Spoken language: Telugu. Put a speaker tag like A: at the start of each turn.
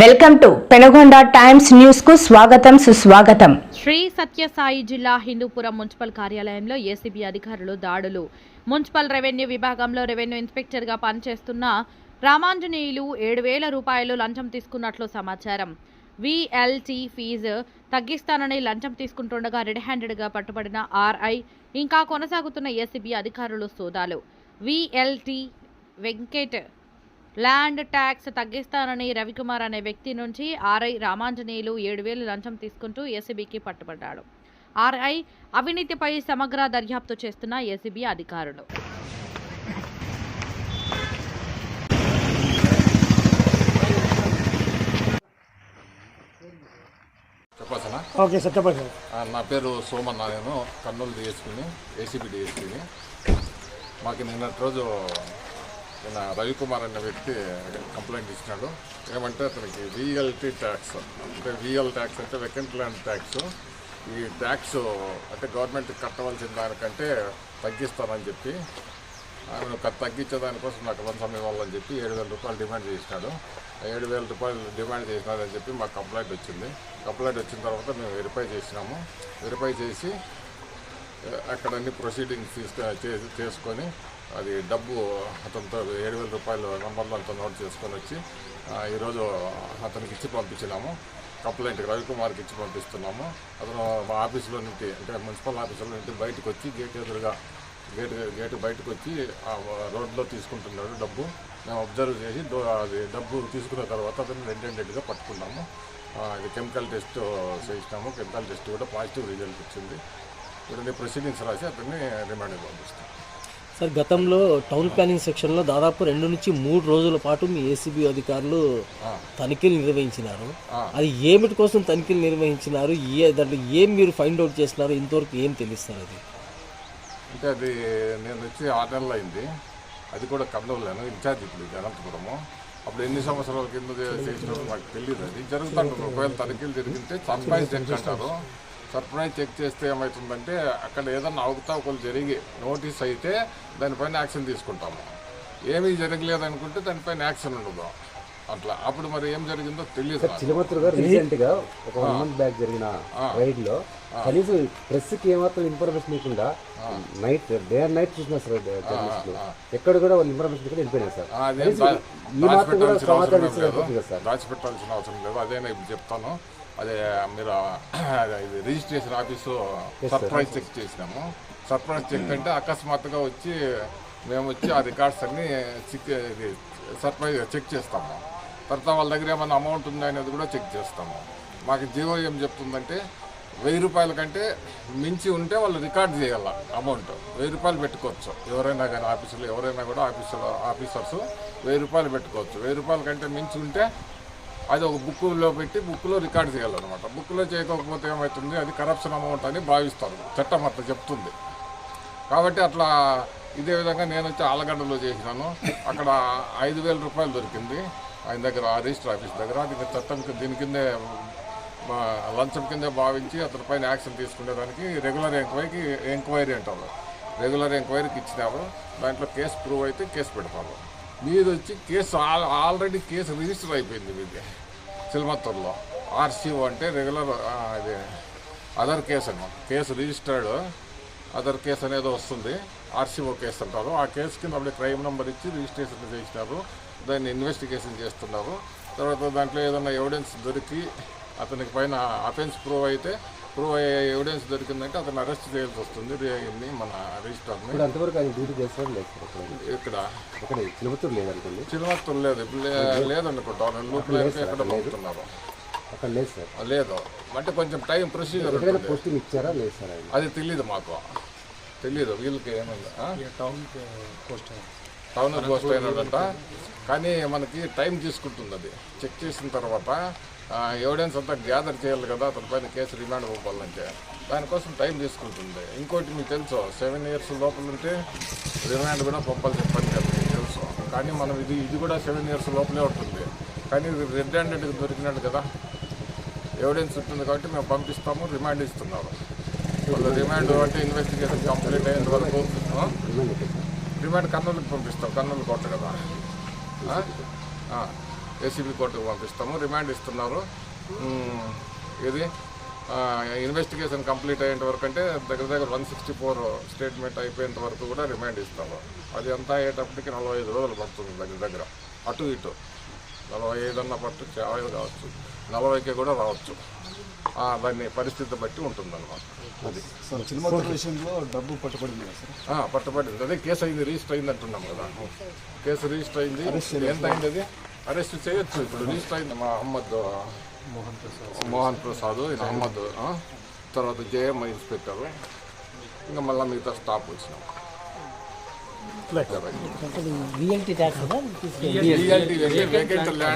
A: వెల్కమ్ టు పెనగొండ టైమ్స్ న్యూస్కు స్వాగతం సుస్వాగతం.
B: శ్రీ సత్యసాయి జిల్లా హిందూపురం మున్సిపల్ కార్యాలయంలో ఏసీబీ అధికారులు దాడులు. మున్సిపల్ రెవెన్యూ విభాగంలో రెవెన్యూ ఇన్స్పెక్టర్గా పనిచేస్తున్న రామాంజనేయులు ఏడు వేల రూపాయలు లంచం తీసుకున్నట్లు సమాచారం. విఎల్టీ ఫీజు తగ్గిస్తానని లంచం తీసుకుంటుండగా రెడ్ హ్యాండెడ్గా పట్టుబడిన ఆర్ఐ ఇంకా కొనసాగుతున్న ఏసీబీ అధికారులు సోదాలు. విఎల్టీ వెంకట్ ల్యాండ్ ట్యాక్స్ తగ్గిస్తానని రవికుమార్ అనే వ్యక్తి నుంచి ఆర్ఐ రామాంజనేయులు ఏడు వేలు లంచం తీసుకుంటూ ఏసీబీకి పట్టుబడ్డాడు. ఆర్ఐ అవినీతిపై సమగ్ర దర్యాప్తు చేస్తున్న ఏసీబీ అధికారులు.
C: ఓకే సార్ చెప్పండి సార్.
D: నా పేరు సోమన్న నేను కర్నూలు డిఎస్పీని ఏసీబీ డిఎస్పీని. మాకు నిన్నటి రోజు నిన్న రవికుమార్ అనే వ్యక్తి కంప్లైంట్ ఇచ్చినాడు. ఏమంటే అతనికి విఎల్టీ ట్యాక్స్. అంటే విఎల్ ట్యాక్స్ అంటే వెకెంట్ ల్యాండ్ ట్యాక్స్ ఈ ట్యాక్స్ అంటే గవర్నమెంట్ కట్టవలసిన దానికంటే తగ్గిస్తానని చెప్పి ఆయన తగ్గించే దానికోసం నాకు లంచం ఇవ్వాలని చెప్పి ఏడు వేల రూపాయలు డిమాండ్ చేసినాడు. ఏడు వేల రూపాయలు డిమాండ్ చేసినాడని చెప్పి మాకు కంప్లైంట్ వచ్చింది. కంప్లైంట్ వచ్చిన తర్వాత మేము వెరిఫై చేసినాము. వెరిఫై చేసి అక్కడ అన్ని ప్రొసీడింగ్స్ తీసుకు చే- చేసుకొని అది డబ్బు అతనితో ఏడు వేల రూపాయలు నంబర్లో అంతా నోట్ చేసుకొని వచ్చి ఈరోజు అతనికి ఇచ్చి పంపించినాము. కంప్లైంట్ రవికుమార్కి ఇచ్చి పంపిస్తున్నాము. అతను మా ఆఫీసులో నుండి అంటే మున్సిపల్ ఆఫీసులో నుండి బయటకు వచ్చి గేట్ ఎదురుగా గేట్ గేటు బయటకు వచ్చి ఆ రోడ్లో తీసుకుంటున్నాడు డబ్బు. మేము అబ్జర్వ్ చేసి డో- అది డబ్బు తీసుకున్న తర్వాత అతను రెండెండెడ్గా పట్టుకున్నాము. ఇది కెమికల్ టెస్ట్ చేసినాము. కెమికల్ టెస్ట్ కూడా పాజిటివ్ రిజల్ట్ వచ్చింది. ఇప్పుడు ప్రొసీడింగ్స్ రాసి అతన్ని రిమాండ్ పంపిస్తాం.
C: సార్ గతంలో టౌన్ ప్లానింగ్ సెక్షన్లో దాదాపు రెండు నుంచి మూడు రోజుల పాటు మీ ఏసీబీ అధికారులు తనిఖీలు నిర్వహించినారు. అది ఏమిటి కోసం తనిఖీలు నిర్వహించినారు? ఏ దాంట్లో ఏం మీరు ఫైండ్ అవుట్ చేసినారు? ఇంతవరకు ఏం తెలుస్తారు అది.
D: అంటే అది నేను వచ్చి ఆరు నెలలు అయింది. అది కూడా కర్నూలులోను ఇన్ఛార్జ్ ఇప్పుడు అనంతపురము. అప్పుడు ఎన్ని సంవత్సరాల కింద చేసినారో నాకు తెలియదు అది జరుగుతుంటుంది. ఒకవేళ తనిఖీలు జరిగితే సర్ప్రైజ్ సర్ప్రైజ్ చెక్ చేస్తే ఏమవుతుందంటే అక్కడ ఏదన్నా అవకతవకలు జరిగి నోటీస్ అయితే దానిపైన యాక్షన్ తీసుకుంటాము. ఏమీ జరగలేదు అనుకుంటే దానిపైన యాక్షన్ ఉండదు. అట్లా. అప్పుడు మరి ఏం జరిగిందో తెలియదు నాకు.
E: చిలమత్తూరు గారు రీసెంట్గా ఒక వన్ మంత్ బ్యాక్ జరిగిన రైడ్లో కనీసం ప్రెస్కి ఏమాత్రం ఇన్ఫర్మేషన్ ఇవ్వకుండా నైట్ డే అండ్ నైట్ చూసిన సార్ జర్నలిస్టులు. ఎక్కడ కూడా వాళ్ళు ఇన్ఫర్మేషన్ ఇక్కడ వెళ్ళిపోయినారు సార్. కూడా
D: దాచిపెట్టాల్సిన అవసరం లేదు. దాచిపెట్టాల్సిన అవసరం లేదు. అదే నేను చెప్తాను. అదే మీరు అదే ఇది రిజిస్ట్రేషన్ ఆఫీసు సర్ప్రైజ్ చెక్ చేసినాము. సర్ప్రైజ్ చెక్ అంటే అకస్మాత్తుగా వచ్చి మేము వచ్చి ఆ రికార్డ్స్ అన్ని సర్ప్రైజ్ చెక్ చేస్తాము. తర్వాత వాళ్ళ దగ్గర ఏమైనా అమౌంట్ ఉందా అనేది కూడా చెక్ చేస్తాము. మాకు జీవో ఏం చెప్తుందంటే వెయ్యి రూపాయల కంటే మించి ఉంటే వాళ్ళు రికార్డ్ చేయాల అమౌంట్. వెయ్యి రూపాయలు పెట్టుకోవచ్చు. ఎవరైనా కానీ ఆఫీసులో ఎవరైనా కూడా ఆఫీసులో ఆఫీసర్స్ వెయ్యి రూపాయలు పెట్టుకోవచ్చు. వెయ్యి రూపాయల కంటే మించి ఉంటే అది ఒక బుక్లో పెట్టి బుక్లో రికార్డ్ చేయాలన్నమాట. బుక్లో చేయకపోతే ఏమవుతుంది అది కరప్షన్ అమౌంట్ అని భావిస్తారు. చట్టం అట్లా చెప్తుంది. కాబట్టి అట్లా ఇదే విధంగా నేను వచ్చి ఆలగడ్డలో చేసినాను. అక్కడ ఐదు వేల రూపాయలు దొరికింది. ఆయన దగ్గర రిజిస్టర్ ఆఫీస్ దగ్గర. అది చట్టం దీని కిందే మా లంచం కిందే భావించి అతని పైన యాక్షన్ తీసుకునేదానికి రెగ్యులర్ ఎంక్వైరీకి ఎంక్వైరీ అంటారు. రెగ్యులర్ ఎంక్వైరీకి ఇచ్చినారు. దాంట్లో కేసు ప్రూవ్ అయితే కేసు పెడతారు. మీది వచ్చి కేసు ఆల్రెడీ కేసు రిజిస్టర్ అయిపోయింది మీది. సిల్మత్తూరులో ఆర్సీఓ అంటే రెగ్యులర్ అది ఇది అదర్ కేసు అన్నమాట. కేసు రిజిస్టర్డ్ అదర్ కేసు అనేది వస్తుంది. ఆర్సీఓ కేసు అంటారు. ఆ కేసు కింద అప్పుడే క్రైమ్ నెంబర్ ఇచ్చి రిజిస్ట్రేషన్ చేసినారు. దాన్ని ఇన్వెస్టిగేషన్ చేస్తున్నారు. తర్వాత దాంట్లో ఏదైనా ఎవిడెన్స్ దొరికి అతనికి పైన అఫెన్స్ ప్రూవ్ అయితే ప్రూవ్ అయ్యే ఎవిడెన్స్ దొరికిందంటే అతను అరెస్ట్ చేయాల్సి వస్తుంది. రి- మన రిజిస్టర్ని
E: ఇప్పుడు అంతవరకు ఆయన డ్యూటీ చేస్తారు లేదు
D: ఇక్కడ
E: ఇక్కడ చిలమత్తూరు లేదనుకోండి.
D: లేదు. ఇప్పుడు లే- లేదనుకుంటాను లూపులో ఎక్కడ పంపుతున్నారు?
E: అక్కడ లేదు సార్.
D: లేదు. అంటే కొంచెం టైం ప్రొసీజర్
E: పోస్టింగ్ ఇచ్చారా? లేదు సార్
D: అది తెలియదు మాకు. తెలియదు వీళ్ళకి ఏమైంది? టౌన్ పోస్ట్ అయినాడంట. కానీ మనకి టైం తీసుకుంటుంది అది. చెక్ చేసిన తర్వాత ఎవిడెన్స్ అంతా గ్యాదర్ చేయాలి కదా అతని పైన కేసు రిమాండ్ పంపాలంటే దానికోసం టైం తీసుకుంటుంది. ఇంకోటి మీకు తెలుసు సెవెన్ ఇయర్స్ లోపల ఉంటే రిమాండ్ కూడా పంపాల్సిన పని కాదు మీకు తెలుసు. కానీ మనం ఇది ఇది కూడా సెవెన్ ఇయర్స్ లోపలే ఉంటుంది. కానీ రెడ్ హ్యాండెడ్కి దొరికినట్టు కదా. ఎవిడెన్స్ ఉంటుంది కాబట్టి మేము పంపిస్తాము రిమాండ్ ఇస్తున్నారు. వాళ్ళు రిమాండ్ అంటే ఇన్వెస్టిగేషన్ కంప్లీట్ అయిన వరకు?
E: రిమాండ్
D: కర్నూలుకి పంపిస్తాం కర్నూలు కోట కదా. ఏసీబీ కోర్టుకు పంపిస్తాము రిమాండ్ ఇస్తున్నారు. ఇది ఆ, ఇన్వెస్టిగేషన్ కంప్లీట్ అయ్యేంత వరకు అంటే దగ్గర దగ్గర వన్ సిక్స్టీ ఫోర్ స్టేట్మెంట్ అయిపోయేంత వరకు కూడా రిమాండ్ ఇస్తాము. అది అంతా అయ్యేటప్పటికి నలభై ఐదు రోజులు పడుతుంది దగ్గర దగ్గర. అటు ఇటు. నలభై ఐదు అన్న పట్టు యాభై కావచ్చు. నలభైకి కూడా రావచ్చు. ఆ, దాన్ని పరిస్థితి బట్టి ఉంటుందన్నమాట. అది.
F: విషయంలో డబ్బు పట్టుబడింది కదా సార్?
D: ఆ, పట్టుబడింది. అదే కేసు అయింది రిజిస్టర్ అయింది అంటున్నాం కదా. కేసు రిజిస్టర్ అయింది. ఎంత అయింది అది? అరెస్ట్ చేయొచ్చు ఇప్పుడు రిజిస్టర్ అయింది మా అహ్మద్ మోహన్ ప్రసాద్ ఇది అహ్మద్ ఆ, తర్వాత జేఎం ఇన్స్పెక్టర్ ఇంకా మళ్ళీ మిగతా స్టాఫ్ వచ్చినాం
C: విఎల్టీ ట్యాక్స్
D: వేకెంట్ ల్యాండ్